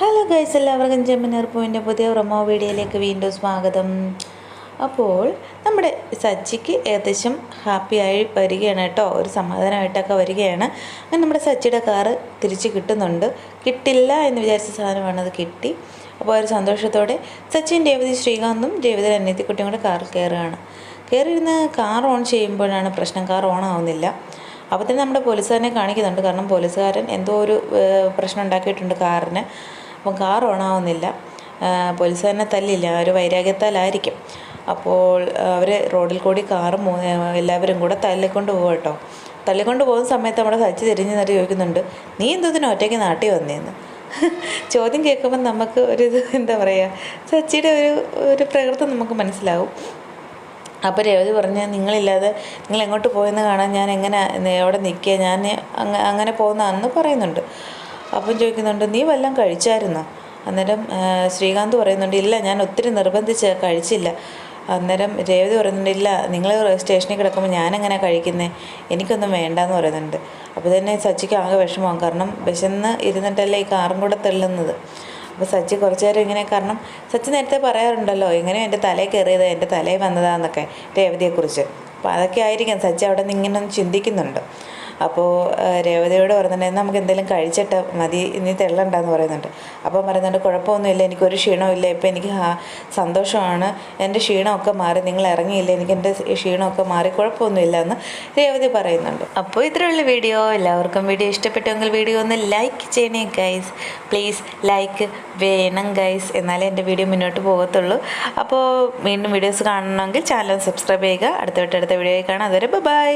Hello guys എല്ലാവർക്കും ജമ്മനർ പോയിന്റെ പുതിയ promo വീഡിയോയിലേക്ക് വീണ്ടും സ്വാഗതം. അപ്പോൾ നമ്മുടെ സച്ചിക്ക് ഏകദേശം ഹാപ്പിയായി വരികയാണ് കേട്ടോ. ഒരു സമാധാനമായിട്ടൊക്കെ വരികയാണ്. അങ്ങനെ നമ്മുടെ സച്ചിയുടെ കാറ് തിരിച്ച് കിട്ടുന്നുണ്ട്. കിട്ടില്ല എന്ന് വിചാരിച്ച സാധനമാണ് അത് കിട്ടി. അപ്പോൾ ഒരു സന്തോഷത്തോടെ സച്ചിൻ രേവതി ശ്രീകാന്തും രേവതി അനിയത്തിക്കുട്ടിയും കൂടെ കാറിൽ കയറുകയാണ്. കയറിയിരുന്ന് കാർ ഓൺ ചെയ്യുമ്പോഴാണ് പ്രശ്നം. കാർ ഓൺ ആവുന്നില്ല. അപ്പോൾ തന്നെ നമ്മുടെ പോലീസുകാരനെ കാണിക്കുന്നുണ്ട്. കാരണം പോലീസുകാരൻ എന്തോ ഒരു പ്രശ്നം ഉണ്ടാക്കിയിട്ടുണ്ട് കാറിന് അപ്പം കാർ ഓണാവുന്നില്ല. തന്നെ തല്ലില്ല. ഒരു വൈരാഗ്യത്താലായിരിക്കും. അപ്പോൾ അവർ റോഡിൽ കൂടി കാറും എല്ലാവരും കൂടെ തല്ലിക്കൊണ്ട് പോകും കേട്ടോ. തല്ലിക്കൊണ്ട് പോകുന്ന സമയത്ത് നമ്മുടെ സച്ചി തിരിഞ്ഞു നിന്നിട്ട് ചോദിക്കുന്നുണ്ട് നീ എന്തതിന് ഒറ്റയ്ക്ക് നാട്ടിൽ വന്നേന്ന്? ചോദ്യം കേൾക്കുമ്പോൾ നമുക്ക് ഒരു എന്താ പറയുക സച്ചിയുടെ ഒരു ഒരു പ്രകൃതം നമുക്ക് മനസ്സിലാവും. അപ്പോൾ രേവതി പറഞ്ഞ് നിങ്ങളില്ലാതെ നിങ്ങൾ എങ്ങോട്ട് പോയെന്ന് കാണാൻ ഞാൻ എങ്ങനെ എവിടെ നിൽക്കുക? ഞാൻ അങ്ങ അങ്ങനെ പോകുന്നതാണെന്ന് പറയുന്നുണ്ട്. അപ്പം ചോദിക്കുന്നുണ്ട് നീ വല്ലതും കഴിച്ചായിരുന്നോ? അന്നേരം ശ്രീകാന്ത് പറയുന്നുണ്ട് ഇല്ല ഞാൻ ഒത്തിരി നിർബന്ധിച്ച് കഴിച്ചില്ല. അന്നേരം രേവതി പറയുന്നുണ്ട് ഇല്ല നിങ്ങൾ സ്റ്റേഷനിൽ കിടക്കുമ്പോൾ ഞാനെങ്ങനെ കഴിക്കുന്നത് എനിക്കൊന്നും വേണ്ടെന്ന് പറയുന്നുണ്ട്. അപ്പോൾ തന്നെ സച്ചിക്ക് ആകെ വിഷമമാകും കാരണം വിശന്ന് ഇരുന്നിട്ടല്ലേ ഈ കാറും കൂടെ തെള്ളുന്നത്. അപ്പോൾ സച്ചി കുറച്ച് നേരം ഇങ്ങനെ കാരണം സച്ചി നേരത്തെ പറയാറുണ്ടല്ലോ എങ്ങനെയോ എന്റെ തലയിൽ കയറിയത്? എന്റെ തലയിൽ വന്നതാന്നൊക്കെ രേവതിയെക്കുറിച്ച്. അപ്പോൾ അതൊക്കെ ആയിരിക്കാം സച്ചി അവിടെ നിന്ന് ഇങ്ങനെ ഒന്ന് ചിന്തിക്കുന്നുണ്ട്. അപ്പോൾ രേവതയോട് പറയുന്നുണ്ട് നമുക്ക് എന്തെങ്കിലും കഴിച്ചിട്ട് മതി ഇനി തെള്ളണ്ടെന്ന് പറയുന്നുണ്ട്. അപ്പം പറയുന്നുണ്ട് കുഴപ്പമൊന്നുമില്ല എനിക്കൊരു ക്ഷീണമില്ല ഇപ്പം എനിക്ക് സന്തോഷമാണ്. എന്റെ ക്ഷീണമൊക്കെ മാറി നിങ്ങൾ ഇറങ്ങിയില്ല എനിക്ക് എന്റെ ക്ഷീണമൊക്കെ മാറി കുഴപ്പമൊന്നുമില്ല എന്ന് രേവതി പറയുന്നുണ്ട്. അപ്പോൾ ഇത്രയുള്ള വീഡിയോ. എല്ലാവർക്കും വീഡിയോ ഇഷ്ടപ്പെട്ടെങ്കിൽ വീഡിയോ ഒന്ന് ലൈക്ക് ചെയ്യണേ ഗൈസ്. പ്ലീസ് ലൈക്ക് വേണം ഗൈസ്. എന്നാലേ എന്റെ വീഡിയോ മുന്നോട്ട് പോകത്തുള്ളൂ. അപ്പോൾ വീണ്ടും വീഡിയോസ് കാണണമെങ്കിൽ ചാനൽ സബ്സ്ക്രൈബ് ചെയ്യുക. അടുത്ത തൊട്ടടുത്ത വീഡിയോയിൽ കാണാം. അതുവരെ ബൈ.